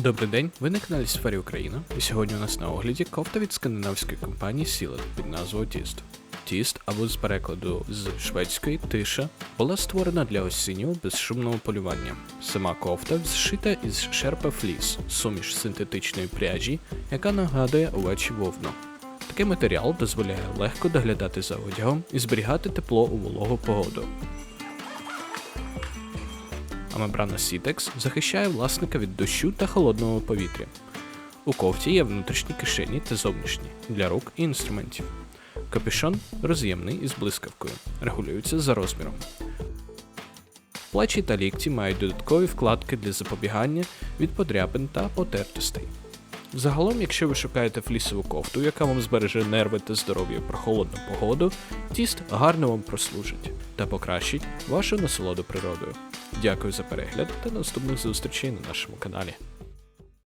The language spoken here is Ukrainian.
Добрий день, ви на каналі Сфері Україна, і сьогодні у нас на огляді кофта від скандинавської компанії Сілет під назвою Тіст. Тіст, або з перекладу з шведської тиша, була створена для осіннього безшумного полювання. Сама кофта зшита із шерпа фліс, суміш синтетичної пряжі, яка нагадує овечі вовну. Такий матеріал дозволяє легко доглядати за одягом і зберігати тепло у вологу погоду. А мембрана Sitex захищає власника від дощу та холодного повітря. У кофті є внутрішні кишені та зовнішні для рук і інструментів. Капюшон роз'ємний із блискавкою, регулюється за розміром. Плечі та лікті мають додаткові вкладки для запобігання від подряпин та потертостей. Загалом, якщо ви шукаєте флісову кофту, яка вам збереже нерви та здоров'я про холодну погоду, тіст гарно вам прослужить та покращить вашу насолоду природою. Дякую за перегляд та наступних зустрічей на нашому каналі.